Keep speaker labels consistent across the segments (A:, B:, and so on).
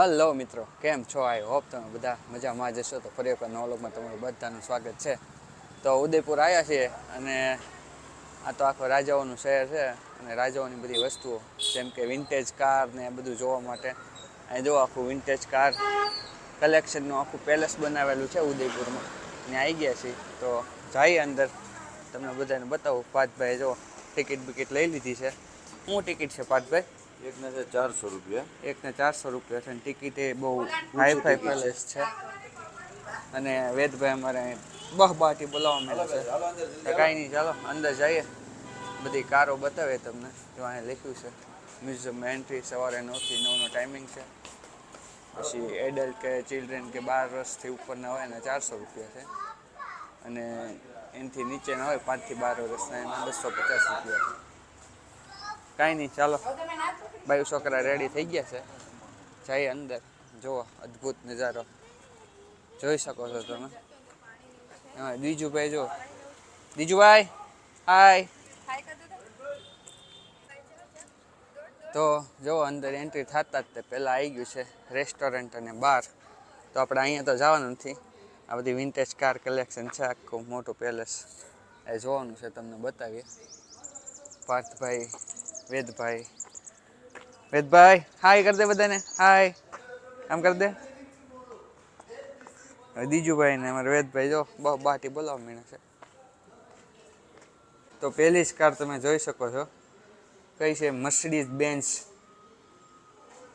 A: Hello મિત્રો, કેમ છો? આઈ હોપ તમે બધા મજામાં જશો તો ફરી એકવાર નવા તમારું બધાનું સ્વાગત છે. તો ઉદયપુર આવ્યા છીએ અને આ તો આખો રાજાઓનું શહેર છે અને રાજાઓની બધી વસ્તુઓ, જેમ કે વિન્ટેજ કાર ને એ બધું જોવા માટે. અહીં જો આખું વિન્ટેજ કાર કલેક્શનનું આખું પેલેસ બનાવેલું છે ઉદયપુરમાં. ત્યાં આવી ગયા છીએ. તો જઈએ અંદર. તમને બધાને બતાવું. પાર્થભાઈ જો ટિકિટ બિકિટ લઈ લીધી છે. શું ટિકિટ છે પાર્થભાઈ?
B: એકને છે ચારસો રૂપિયા.
A: એકને ચારસો રૂપિયા છે અને ટિકિટ એ બહુ હાઈ ફાઈ પેલેસ છે. અને વેદભાઈ અમારે બહ બાટી બોલાવવા મળ્યા છે. કાંઈ નહીં ચાલો અંદર જઈએ. બધી કારો બતાવે તમને. જો અહીંયા લખ્યું છે મ્યુઝિયમમાં એન્ટ્રી સવારે નવથી નવનો ટાઈમિંગ છે. પછી એડલ્ટ કે ચિલ્ડ્રન કે બાર વર્ષથી ઉપરના હોય એના ચારસો રૂપિયા છે. અને એનાથી નીચેના હોય પાંચથી બાર વર્ષના એના બસો પચાસ રૂપિયા છે. કાંઈ નહીં ચાલો. ભાઈ છોકરા રેડી થઈ ગયા છે. જઈએ અંદર. જુઓ, અદ્ભુત નજારો. જોઈ શકો છો તમે. એમાં દીજુભાઈ જો દીજુભાઈ, હાય. તો જો અંદર એન્ટ્રી થતા જ તે પહેલાં આવી ગયું છે રેસ્ટોરન્ટ અને બાર તો આપણે અહીંયા તો જવાનું નથી. આ બધી વિન્ટેજ કાર કલેક્શન છે, આખું મોટું પેલેસ એ જોવાનું છે, તમને બતાવીએ. પાર્થભાઈ, વેદભાઈ વેદભાઈ હાય કરી દે બધાને. હાય આમ કરી દે. દીજુભાઈ ને અમારે વેદભાઈ જો બહુ બાટી બોલાવવા મીણે છે. તો પહેલી જ કાર તમે જોઈ શકો છો. કઈ છે? મર્સિડીઝ બેન્ચ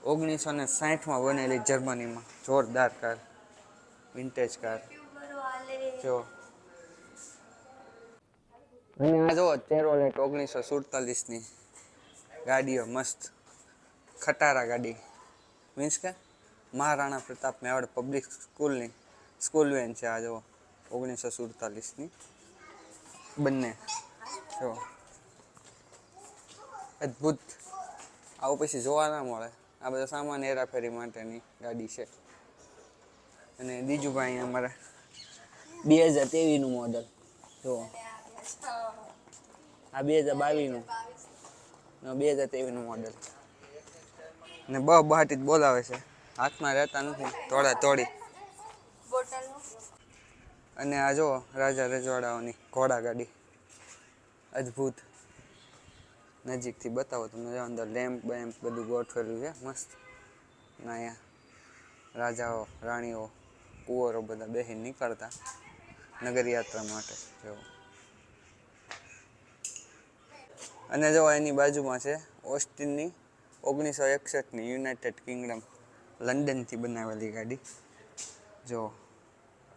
A: ઓગણીસો ને સાહીઠમાં બનેલી જર્મનીમાં. જોરદાર કાર. વિન્ટેજ કાર જો. જો ચેરોલેટ ઓગણીસો સુડતાલીસની ગાડીઓ મસ્ત. ખટારા ગાડી. મીન્સ કે મહારાણા પ્રતાપ મેવાડ પબ્લિક સ્કૂલની સ્કૂલ વેન છે આ જો ઓગણીસો સુડતાલીસની. બંને. જો અદ્ભુત. આવું પછી જોવા ના મળે. આ બધા સામાન હેરાફેરી માટેની ગાડી છે. અને બીજું ભાઈ અમારે બે હજાર તેવીસનું મોડલ જો આ બે હજાર બાવીસનું. બે હજાર તેવીસનું મોડલ ને બ બહાટી જ બોલાવે છે. હાથમાં રહેતા નથી, તોડા તોડી. અને આ જો રાજા રજવાડાઓની ઘોડા ગાડી. અદ્ભુત. નજીકથી બતાવો તમને અંદર લેમ્પ બેમ્પ બધું ગોઠવેલું છે, મસ્ત. ને અહીંયા રાજાઓ, રાણીઓ, કુંવરો બધા બેસી નીકળતા નગરયાત્રા માટે, જો. અને જો એની બાજુમાં છે, ઓસ્ટિનની ઓગણીસો એકસઠની યુનાઇટેડ કિંગડમ લંડનથી બનાવેલી ગાડી. જો,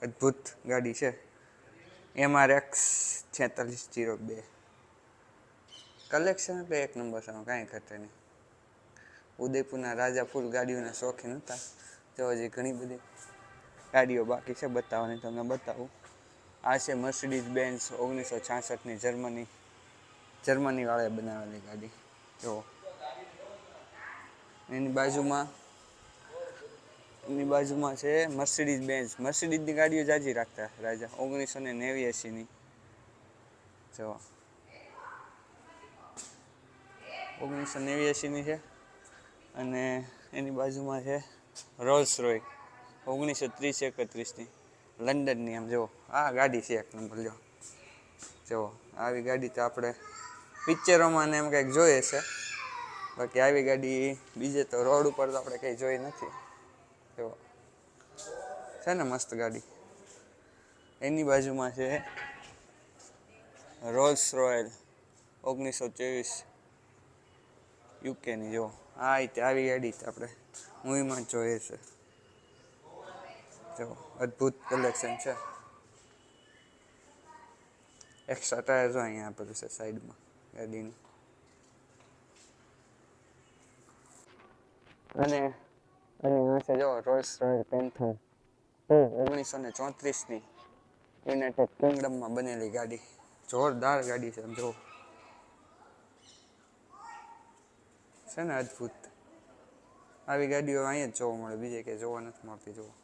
A: અદ્ભુત ગાડી છે. એમઆર એક્સ છેતાલીસ જીરો બે. કલેક્શન એટલે એક નંબર છે કાંઈ ઘટે નહીં. ઉદયપુરના રાજા ફૂલ ગાડીઓના શોખીન હતા. તો હજી ઘણી બધી ગાડીઓ બાકી છે, બતાવવાની તમને બતાવું. આ છે મર્સિડીઝ બેન્સ ઓગણીસો છાસઠની જર્મની જર્મની વાળાએ બનાવેલી ગાડી. જો એની બાજુમાં એની બાજુમાં છે મર્સિડીઝ બેન્ઝ મર્સિડીઝની ગાડીઓ જાજી રાખતા રાજા. ઓગણીસો ને નેવ્યાસીની. જો ઓગણીસો નેવ્યાસીની છે. અને એની બાજુમાં છે રોલ્સ રોય. ઓગણીસો ત્રીસ એકત્રીસની. લંડનની આમ જુઓ. આ ગાડી છે એક નંબર જો જો આવી ગાડી તો આપણે પિક્ચરોમાં ને એમ કંઈક જોઈએ છે. બાકી આવી ગાડી બીજે તો રોડ ઉપર તો આપણે કંઈ જોઈ નથી. જો, છે ને મસ્ત ગાડી. એની બાજુમાં છે રોલ્સ રોયલ ઓગણીસો ચોવીસ યુકેની જો, આ રીતે આવી ગાડી આપણે. મૂવીમાં જોઈએ છે. જો, અદ્ભુત કલેક્શન છે. એક્સ્ટ્રા ટાયર જો અહીંયા આપેલું છે સાઈડમાં ગાડીનું. અને અને આ જો રોલ્સ રોયલ પેન્થર ઓગણીસો ને ચોત્રીસની યુનાઇટેડ કિંગડમમાં બનેલી ગાડી. જોરદાર ગાડી છે જો છે ને અદ્ભુત. આવી ગાડીઓ અહીંયા જ જોવા મળે, બીજે કે જોવા નથી મળતી જોવા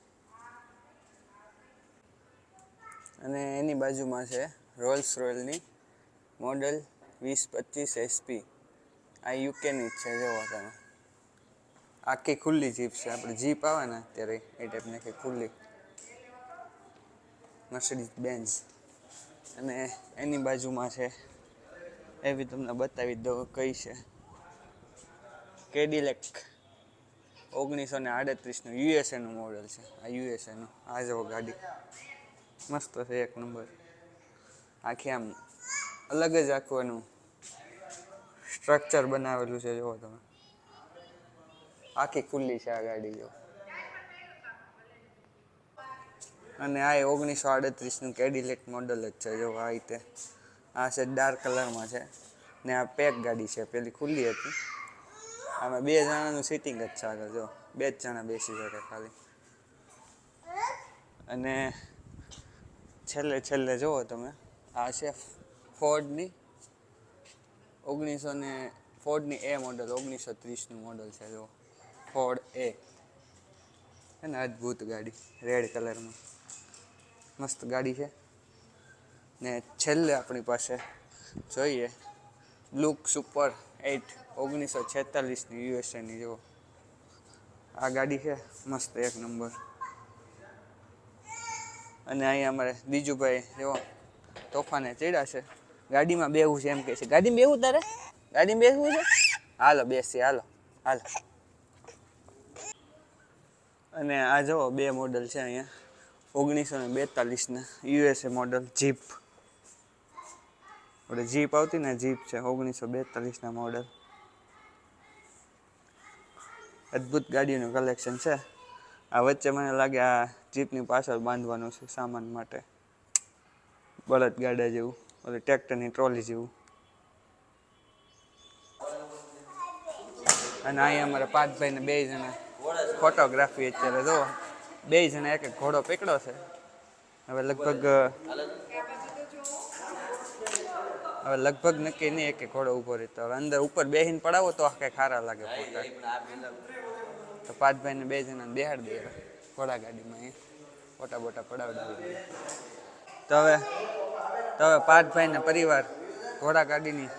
A: અને એની બાજુમાં છે રોલ્સ રોયલની મોડલ વીસ પચીસ એસપી આ યુકેની જ છે જોવા તમે. આખી ખુલ્લી જીપ છે. આપણે જીપ આવે ને ત્યારે એ ટાઈપની આખી ખુલ્લી મર્સિડીઝ બેન્ઝ અને એની બાજુમાં છે એવી તમને બતાવી દઉં કઈ છે. કેડિલેક ઓગણીસો ને આડત્રીસનું યુએસએનું મોડલ છે. આ યુએસએનું, આ જુઓ ગાડી. મસ્ત છે એક નંબર આખી આમ અલગ જ આખું એનું સ્ટ્રક્ચર બનાવેલું છે, જુઓ તમે. આખી ખુલ્લી છે આ ગાડી જો અને આ ઓગણીસો આડત્રીસનું કેડિલેક મોડલ જ છે, જો આ રીતે. આ છે ડાર્ક કલરમાં છે. ને આ પેક ગાડી છે, પેલી ખુલ્લી હતી. આમાં બે જણાનું સિટિંગ જ છે આગળ, જો. બે જ જણા બેસી શકે ખાલી. અને છેલ્લે છેલ્લે જુઓ તમે, આ છે ફોર્ડની ઓગણીસો ને ફોર્ડની એ મોડલ ઓગણીસો ત્રીસનું મોડલ છે જો ફોર્ડ એ છે ને અદ્ભુત ગાડી રેડ કલરમાં મસ્ત ગાડી છે. ને છેલ્લે આપણી પાસે જોઈએ લુક સુપર એટ ઓગણીસો છેતાલીસની યુએસએની જુઓ. આ ગાડી છે, મસ્ત એક નંબર અને અહીંયા અમારે બીજુભાઈ જેવો તોફાને ચડ્યા છે. ગાડીમાં બેવું છે એમ કહે છે. ગાડીમાં બેવું તારે? ગાડીમાં બેસવું છે? હાલો બેસી હાલો હાલો. અને આ જુઓ, બે મોડલ છે અહીંયા. ઓગણીસો ને બેતાલીસના યુએસએ મોડલ જીપ આપણે જીપ આવતી ને જીપ છે, ઓગણીસો બેતાલીસના મોડલ અદ્ભુત ગાડીનું કલેક્શન છે. આ વચ્ચે મને લાગે આ જીપની પાછળ બાંધવાનું છે સામાન માટે. બળદ ગાડા જેવું એટલે ટ્રેક્ટરની ટ્રોલી જેવું. અને અહીંયા અમારા પાંચભાઈ ને બે જણા ફોટોગ્રાફી અત્યારે જો, બે જણા એક ઘોડો પકડ્યો છે. હવે લગભગ હવે લગભગ નક્કી નહીં એક ઘોડો ઊભો રહેતો. હવે અંદર ઉપર બેહીને પડાવો તો આખે ખારા લાગે ફોટા. તો પાંચભાઈ ને બે જણા બેહાડી દે ઘોડા ગાડીમાં અહીંયા. ફોટા બોટા પડાવડાવી તો હવે તો હવે પાંચભાઈ ને પરિવાર ઘોડા ગાડીની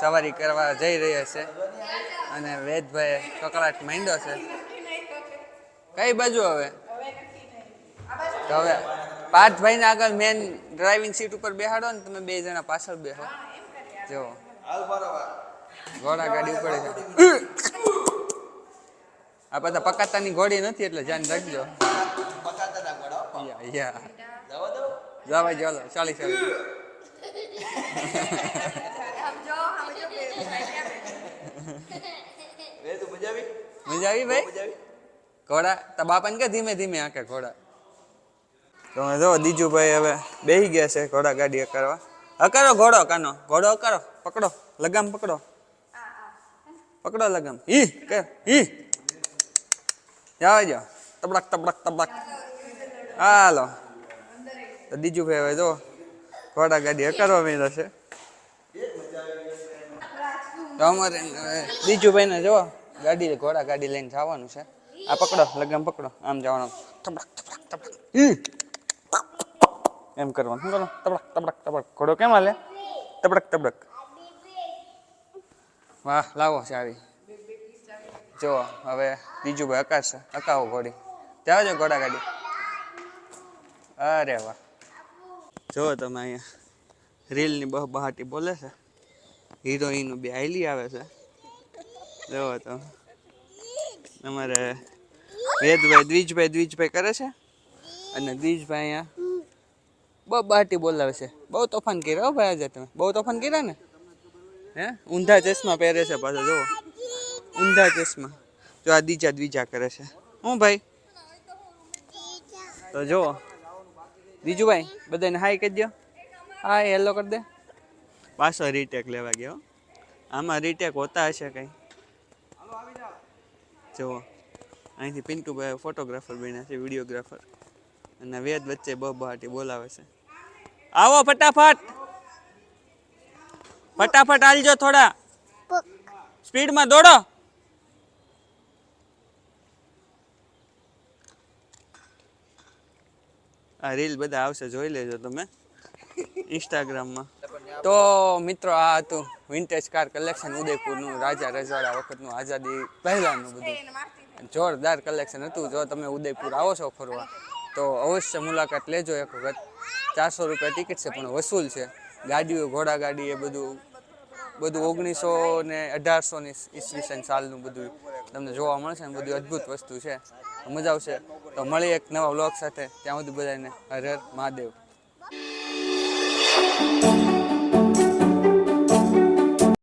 A: સવારી કરવા જઈ રહ્યા છે. અને વેદભાઈ કકડાટ માંડ્યો છે. કઈ બાજુ હવે? તો હવે પાંચભાઈને આગળ મેન ડ્રાઇવિંગ સીટ ઉપર બેહાડો ને તમે બે જણા પાછળ બેહો. જો. ઘોડા ગાડી ઉપર છે. આ બધા પકાતાની ઘોડી નથી એટલે ધ્યાન રાખજો. જવા જો ચાલી ચાલી. મજા આવી? ભાઈ? ઘોડા તો બાપાને કે ધીમે ધીમે આંકે ઘોડા? તો જો, દીજુભાઈ હવે બેહી ગયા છે ઘોડા ગાડી કરવા અકારો ઘોડો કાનો? ઘોડો અકારો પકડો, લગામ પકડો. પકડો લગામ. ઈ, કે, ઈ. જાવ જાઓ તબડક તબડક તબડક હાલો. તો દીજુભાઈ હવે જો, ઘોડા ગાડી અકારવા માંડ્યા છે. તો અમારે દીજુભાઈ ને જો, ગાડી, ઘોડા ગાડી લઈને જવાનું છે. આ પકડો લગામ પકડો. આમ જવાનું. તબડક તબડક તબડક એમ કરવાનું. શું કરો તબડક તબડક તબડક ઘોડો કેમ હાલે? તબડક તબડક વાહ લાવો ચાવી. જો હવે બીજું ભાઈ અકાશ અકાવો ઘોડી. ત્યાં જો ઘોડા ગાડી. અરે વાહ. જો તમે અહીંયા રીલની બહ બહાટી બોલે છે. હિરોઈન બે આઈલી આવે છે. જોવો તમે. અમારે વેદભાઈ, દ્વિજભાઈ દ્વિજભાઈ કરે છે? અને દ્વિજભાઈ અહીંયા? બહુ બાટી બોલાવે છે. બહુ તોફાન કર્યા હો ભાઈ આજે તમે? બહુ તોફાન કર્યા ને? હે? ઊંધા ચશ્મા પહેરે છે પાછો, જુઓ. ઊંધા ચશ્મા. જો આ દીજા દ્વિજા કરે છે. હું ભાઈ? તો જુઓ. બીજું ભાઈ બધાને હાય કહી દો હા હેલો કરી દે. પાછો રીટેક લેવા ગયો. આમાં રીટેક હોતા હશે કંઈ. જુઓ. અહીંથી પિન્ટુભાઈ ફોટોગ્રાફર બન્યા છે, વિડીયોગ્રાફર. અને વેદ વચ્ચે બહાટી બોલાવે છે. આવો ફટાફટ! ફટાફટ આલજો થોડા. સ્પીડમાં દોડો. આ રીલ બધા આવશે, જોઈ લેજો તમે. ઇન્સ્ટાગ્રામમાં તો મિત્રો, આ હતું વિન્ટેજ કાર કલેક્શન ઉદયપુરનું, રાજા રજવાડા વખતનું આઝાદી પહેલાંનું બધું. જોરદાર કલેક્શન હતું. જો તમે ઉદયપુર આવો છો ફરવા, તો અવશ્ય મુલાકાત લેજો એક વખત. ચારસો રૂપિયા ટિકિટ છે, પણ વસૂલ છે. ગાડીઓ, ઘોડા ગાડી એ બધું બધું ઓગણીસો ને અઢારસોની ઈસવીસન સાલનું બધું તમને જોવા મળશે ને, બધું અદ્ભુત વસ્તુ છે. મજા આવશે. તો મળી એક નવા વ્લોગ સાથે. ત્યાં સુધી બધાને હર હર મહાદેવ.